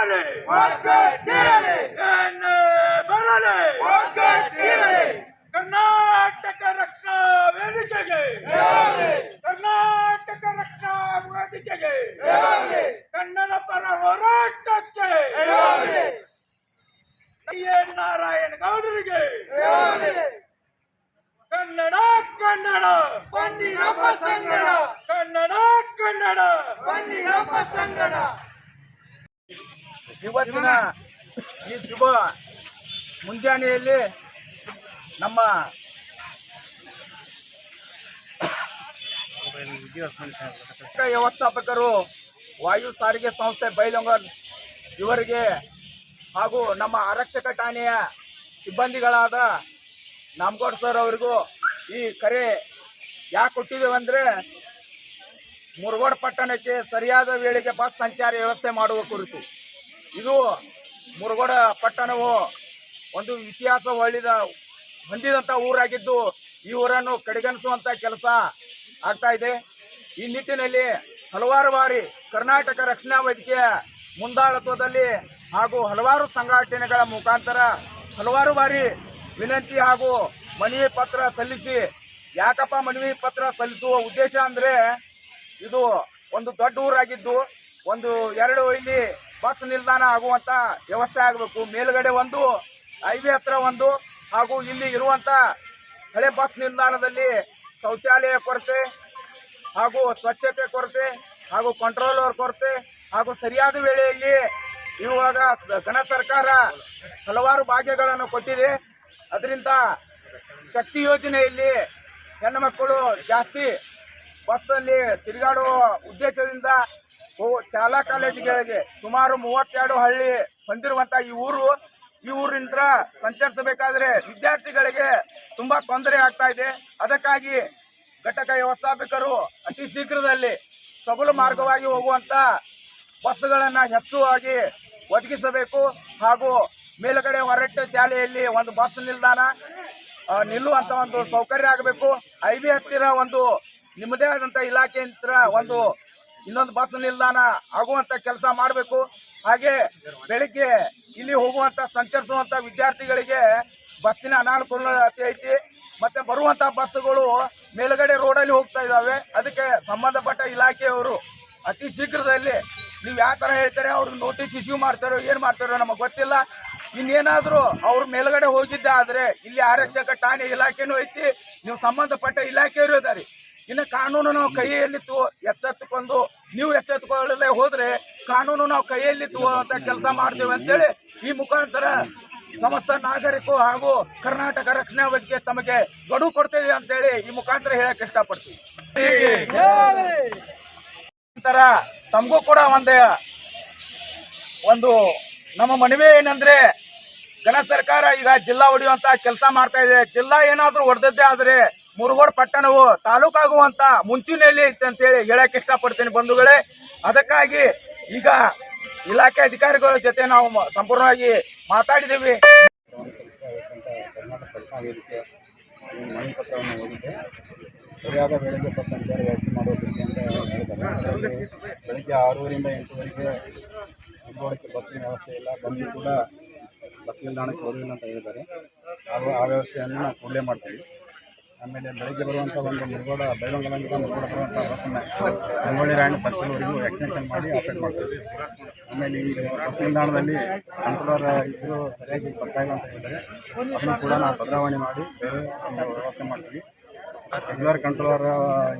பெறலே வாக்கு தீரலே என்ன பெறலே வாக்கு தீரலே ಕರ್ನಾಟಕ ರಕ್ಷಣಾ ವೇದಿಕೆಗೆ ಕರ್ನಾಟಕ ರಕ್ಷಣಾ ವೇದಿಕೆಗೆ ಕನ್ನಡ ಪರ ಹೋರಾಟಕ್ಕೆ ನಾರಾಯಣ ಗೌಡರಿಗೆ ಕನ್ನಡ ಕನ್ನಡ ಬನ್ನಿ ನಮ್ಮ ಸಂಗಡ ಕನ್ನಡ ಇವತ್ತಿನ ಈ ಶುಭ ಮುಂಜಾನೆಯಲ್ಲಿ ನಮ್ಮ ವ್ಯವಸ್ಥಾಪಕರು, ವಾಯು ಸಾರಿಗೆ ಸಂಸ್ಥೆ ಬೈಲೊಂಗಲ್ ಇವರಿಗೆ ಹಾಗೂ ನಮ್ಮ ಆರಕ್ಷಕ ಠಾಣೆಯ ಸಿಬ್ಬಂದಿಗಳಾದ ನಾಮಗೌಡ್ ಸರ್ ಅವರಿಗೂ ಈ ಕರೆ ಯಾಕೆ ಕೊಟ್ಟಿದ್ದೇವೆ ಅಂದರೆ ಮುರುಗೋಡ್ ಪಟ್ಟಣಕ್ಕೆ ಸರಿಯಾದ ವೇಳೆಗೆ ಬಸ್ ಸಂಚಾರ ವ್ಯವಸ್ಥೆ ಮಾಡುವ ಕುರಿತು. ಇದು ಮುರುಗೋಡ ಪಟ್ಟಣವು ಒಂದು ಇತಿಹಾಸ ಒಳ್ಳಿದ ಹೊಂದಿದಂಥ ಊರಾಗಿದ್ದು ಈ ಊರನ್ನು ಕಡೆಗಣಿಸುವಂಥ ಕೆಲಸ ಆಗ್ತಾ ಇದೆ. ಈ ನಿಟ್ಟಿನಲ್ಲಿ ಹಲವಾರು ಬಾರಿ ಕರ್ನಾಟಕ ರಕ್ಷಣಾ ವೇದಿಕೆಯ ಮುಂದಾಳತ್ವದಲ್ಲಿ ಹಾಗೂ ಹಲವಾರು ಸಂಘಟನೆಗಳ ಮುಖಾಂತರ ಹಲವಾರು ಬಾರಿ ವಿನಂತಿ ಹಾಗೂ ಮನವಿ ಪತ್ರ ಸಲ್ಲಿಸಿ, ಯಾಕಪ್ಪ ಮನವಿ ಪತ್ರ ಸಲ್ಲಿಸುವ ಉದ್ದೇಶ ಅಂದರೆ ಇದು ಒಂದು ದೊಡ್ಡ ಊರಾಗಿದ್ದು, ಒಂದು ಎರಡು ಇಲ್ಲಿ ಬಸ್ ನಿಲ್ದಾಣ ಆಗುವಂತ ವ್ಯವಸ್ಥೆ ಆಗಬೇಕು. ಮೇಲುಗಡೆ ಒಂದು, ಹೈವೇ ಹತ್ರ ಒಂದು, ಹಾಗೂ ಇಲ್ಲಿ ಇರುವಂತ ಹಳೆ ಬಸ್ ನಿಲ್ದಾಣದಲ್ಲಿ ಶೌಚಾಲಯ ಕೊರತೆ, ಹಾಗೂ ಸ್ವಚ್ಛತೆ ಕೊರತೆ, ಹಾಗೂ ಕಂಟ್ರೋಲರ್ ಕೊರತೆ, ಹಾಗೂ ಸರಿಯಾದ ವೇಳೆಯಲ್ಲಿ ಇವಾಗ ಘನ ಸರ್ಕಾರ ಹಲವಾರು ಭಾಗ್ಯಗಳನ್ನು ಕೊಟ್ಟಿದೆ. ಅದರಿಂದ ಶಕ್ತಿ ಯೋಜನೆಯಲ್ಲಿ ಹೆಣ್ಣು ಮಕ್ಕಳು ಜಾಸ್ತಿ ಬಸ್ಸಲ್ಲಿ ತಿರುಗಾಡುವ ಉದ್ದೇಶದಿಂದ ಶಾಲಾ ಕಾಲೇಜುಗಳಿಗೆ ಸುಮಾರು ಮೂವತ್ತೆರಡು ಹಳ್ಳಿ ಹೊಂದಿರುವಂಥ ಈ ಊರು, ಈ ಊರಿಂದ ಸಂಚರಿಸಬೇಕಾದ್ರೆ ವಿದ್ಯಾರ್ಥಿಗಳಿಗೆ ತುಂಬಾ ತೊಂದರೆ ಆಗ್ತಾ ಇದೆ. ಅದಕ್ಕಾಗಿ ಘಟಕ ವ್ಯವಸ್ಥಾಪಕರು ಅತಿ ಶೀಘ್ರದಲ್ಲಿ ಸಬಲ ಮಾರ್ಗವಾಗಿ ಹೋಗುವಂತ ಬಸ್ಗಳನ್ನು ಹೆಚ್ಚುವಾಗಿ ಒದಗಿಸಬೇಕು ಹಾಗೂ ಮೇಲುಗಡೆ ಹೊರಟ್ಟ ಶಾಲೆಯಲ್ಲಿ ಒಂದು ಬಸ್ ನಿಲ್ದಾಣ ನಿಲ್ಲುವಂತ ಒಂದು ಸೌಕರ್ಯ ಆಗಬೇಕು. ಹೈವೇ ಹತ್ತಿರ ಒಂದು ನಿಮ್ಮದೇ ಆದಂತ ಇಲಾಖೆಯಿಂದ ಒಂದು ಇನ್ನೊಂದು ಬಸ್ ನಿಲ್ದಾಣ ಆಗುವಂತ ಕೆಲಸ ಮಾಡಬೇಕು. ಹಾಗೆ ಬೆಳಿಗ್ಗೆ ಇಲ್ಲಿ ಹೋಗುವಂತ, ಸಂಚರಿಸುವಂತ ವಿದ್ಯಾರ್ಥಿಗಳಿಗೆ ಬಸ್ಸಿನ ಅನಾನುಕೂಲತೆ ಐತಿ. ಮತ್ತೆ ಬರುವಂತ ಬಸ್ಸುಗಳು ಮೇಲುಗಡೆ ರೋಡಲ್ಲಿ ಹೋಗ್ತಾ ಇದಾವೆ ಅದಕ್ಕೆ ಸಂಬಂಧಪಟ್ಟ ಇಲಾಖೆಯವರು ಅತಿ ಶೀಘ್ರದಲ್ಲಿ ನೀವು ಯಾವ ಥರ ಹೇಳ್ತಾರೆ ಅವ್ರಿಗೆ ನೋಟಿಸ್ ಇಶ್ಯೂ ಮಾಡ್ತಾರೋ, ಏನು ಮಾಡ್ತಾರೋ ನಮಗೆ ಗೊತ್ತಿಲ್ಲ. ಇನ್ನೇನಾದರೂ ಅವ್ರ ಮೇಲ್ಗಡೆ ಹೋಗಿದ್ದೆ ಆದರೆ ಇಲ್ಲಿ ಆರಕ್ಷಕ ಠಾಣೆ ಇಲಾಖೆನೂ ಐತಿ. ನೀವು ಸಂಬಂಧಪಟ್ಟ ಇಲಾಖೆಯವರು ಇದ್ದಾರೆ ಇನ್ನು ಕಾನೂನು ನಾವು ಕೈಯಲ್ಲಿ ಎಚ್ಚೆತ್ತುಕೊಂಡು, ನೀವು ಎಚ್ಚೆತ್ತುಕೊಳ್ಳದೆ ಹೋದರೆ ಕಾನೂನು ನಾವು ಕೈಯಲ್ಲಿ ಅಂತ ಕೆಲಸ ಮಾಡ್ತೇವೆ ಅಂತೇಳಿ ಈ ಮುಖಾಂತರ ಸಮಸ್ತ ನಾಗರಿಕರು ಹಾಗೂ ಕರ್ನಾಟಕ ರಕ್ಷಣಾ ವೇದಿಕೆ ತಮಗೆ ಗಡುವು ಕೊಡ್ತೇವೆ ಅಂತೇಳಿ ಈ ಮುಖಾಂತರ ಹೇಳಕ್ ಇಷ್ಟಪಡ್ತೀವಿ ನಂತರ ತಮಗೂ ಕೂಡ ಒಂದೇ ಒಂದು ನಮ್ಮ ಮನವಿ ಏನಂದ್ರೆ ಘನ ಸರ್ಕಾರ ಈಗ ಜಿಲ್ಲಾ ಹೊಡೆಯುವಂತ ಕೆಲಸ ಮಾಡ್ತಾ ಇದೆ. ಜಿಲ್ಲಾ ಏನಾದರೂ ಹೊಡೆದದ್ದೇ ಆದ್ರೆ ಮುರುಗೋಡ್ ಪಟ್ಟಣವು ತಾಲೂಕಾಗುವಂತ ಮುಂಚೂಣಿಯಲ್ಲಿ ಐತೆ ಅಂತೇಳಿ ಹೇಳಕ್ ಇಷ್ಟಪಡ್ತೀನಿ ಬಂಧುಗಳೇ. ಅದಕ್ಕಾಗಿ ಈಗ ಇಲಾಖೆ ಅಧಿಕಾರಿಗಳ ಜೊತೆ ನಾವು ಸಂಪೂರ್ಣವಾಗಿ ಈ ಓದಿದೆ ಸರಿಯಾದ ಬೆಳಗ್ಗೆ ಬಸ್ ಸಂಚಾರ ವ್ಯವಸ್ಥೆ ಮಾಡೋದು ಅಂತ ಹೇಳಿದ್ದಾರೆ ಬೆಳಗ್ಗೆ ಆರೂವರೆಯಿಂದ ಎಂಟುವರೆಗೆ ಮುಂದುವರಿಕೆ ಬಸ್ಸಿನ ವ್ಯವಸ್ಥೆ ಇಲ್ಲ, ಬಂದು ಕೂಡ ಬಸ್ ನಿಲ್ದಾಣಕ್ಕೆ ಹೋಗಿಲ್ಲ ಅಂತ ಹೇಳಿದ್ದಾರೆ. ಆ ವ್ಯವಸ್ಥೆಯನ್ನು ನಾವು ಕೂಡಲೇ ಮಾಡ್ತೀವಿ ಆಮೇಲೆ ಬೆಳಗ್ಗೆ ಬರುವಂಥ ಒಂದು ಮುರುಗೋಡ ಬೆಳವಂಗಲಿಂದ ಮುರುಗೋಡ ಬರುವಂಥ ಬಸ್ಸನ್ನು ಸಂಗೊಳ್ಳಿ ರಾಯಣ್ಣ ಸರ್ಕಲ್ವರೆಗೂ ಎಕ್ಸ್ಟೆನ್ಷನ್ ಮಾಡಿ ಆಪರೇಟ್ ಮಾಡ್ತೀವಿ. ಆಮೇಲೆ ಈ ಬಸ್ ನಿಲ್ದಾಣದಲ್ಲಿ ಕಂಟ್ರೋಲರ್ ಇಬ್ಬರು ಸರಿಯಾಗಿ ಬರ್ತಾ ಇಲ್ಲ ಅಂತ ಹೇಳಿದರೆ ಅದನ್ನು ಕೂಡ ನಾವು ಬದಲಾವಣೆ ಮಾಡಿ ಬೇರೆ ಒಂದು ವ್ಯವಸ್ಥೆ ಮಾಡ್ತೀವಿ. ರೆಗ್ಯುಲರ್ ಕಂಟ್ರೋಲರ್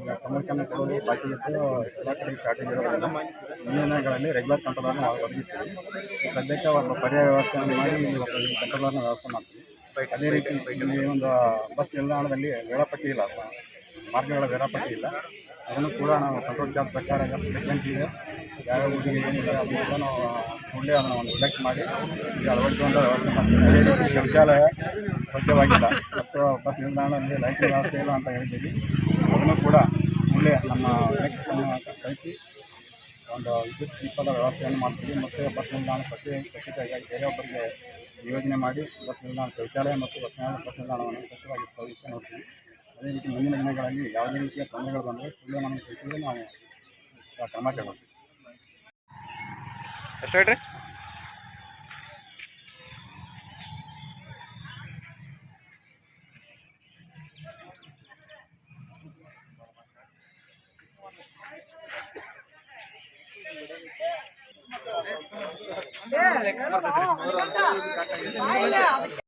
ಈಗ ಕಮರ್ಷನ್ ಕೊಡೋದು ಬಾಕಿ ಇದ್ದು ಎಲ್ಲ ಕಡೆ ಶಾರ್ಟೇಜ್ ಇರೋದ್ರಿಂದ ಮುಂದಿನಗಳಲ್ಲಿ ರೆಗ್ಯುಲರ್ ಕಂಟ್ರೋಲರ್ನ ನಾವು ಒದಗಿಸ್ತೀವಿ. ಸದ್ಯಕ್ಕೆ ಒಬ್ಬ ಪರ್ಯಾಯ ವ್ಯವಸ್ಥೆಯನ್ನು ಮಾಡಿ ಕಂಟ್ರೋಲರ್ನ ವ್ಯವಸ್ಥೆ ಮಾಡ್ತೀವಿ. ಅದೇ ರೀತಿ ಈ ಒಂದು ಬಸ್ ನಿಲ್ದಾಣದಲ್ಲಿ ವೇಳಾಪಟ್ಟಿ ಇಲ್ಲ. ಮಾರ್ಗಗಳ ವೇಳಾಪಟ್ಟಿ ಇಲ್ಲ. ಅದನ್ನು ಕೂಡ ನಾವು ಕಂಟ್ರೋಲ್ ಚಾರ್ಜ್ ಪ್ರಕಾರ ಫ್ರೀಕ್ವೆನ್ಸಿ ಇದೆ ಯಾವ ಊರಿಗೆ ಏನಿದೆ ಅದನ್ನೆಲ್ಲ ನಾವು ಕೂಡಲೇ ಅದನ್ನು ಒಂದು ಸೆಲೆಕ್ಟ್ ಮಾಡಿ ಈಗ ಅಳವಡಿಸುವಂಥ ವ್ಯವಸ್ಥೆ ಮಾಡ್ತೀವಿ. ಶೌಚಾಲಯ ಸ್ವಚ್ಛವಾಗಿಲ್ಲ. ಮತ್ತು ಬಸ್ ನಿಲ್ದಾಣದಲ್ಲಿ ಲೈಟ್ ವ್ಯವಸ್ಥೆ ಇಲ್ಲ ಅಂತ ಹೇಳ್ತೀವಿ ಅದನ್ನು ಕೂಡ ಮುಂದೆ ನಮ್ಮ ನೆಕ್ಸ್ಟ್ ಕಳಿಸಿ ಒಂದು ವಿದ್ಯುತ್ ದೀಪದ ವ್ಯವಸ್ಥೆಯನ್ನು ಮಾಡ್ತೀವಿ. ಮತ್ತು ಬಸ್ ನಿಲ್ದಾಣ ಪ್ರತಿ ಸ್ವಚ್ಛತೆಗಾಗಿ ಬೇರೆಯೊಬ್ಬರಿಗೆ ಯೋಜನೆ ಮಾಡಿ ಬಸ್ ನಿಲ್ದಾಣ, ಶೌಚಾಲಯ ಮತ್ತು ಬಸ್ ನಿಲ್ದಾಣ, ಬಸ್ ನಿಲ್ದಾಣವನ್ನು ಸ್ವಚ್ಛವಾಗಿ ಸ್ಥಾಪಿಸಿ ನೋಡ್ತೀವಿ. ಅದೇ ರೀತಿ ಮುಂದಿನ ದಿನಗಳಲ್ಲಿ ಯಾವುದೇ ರೀತಿಯ ತೊಂದರೆಗಳು ಬಂದರೆ ಕೂಡಲೇ ನಮಗೆ ತಿಳಿಸಿದ್ರೆ ನಾವು ಕ್ರಮ ತಗೊಳ್ತೀವಿ ಎಷ್ಟು ಹೇಳ್ರಿ? ఎక్కడ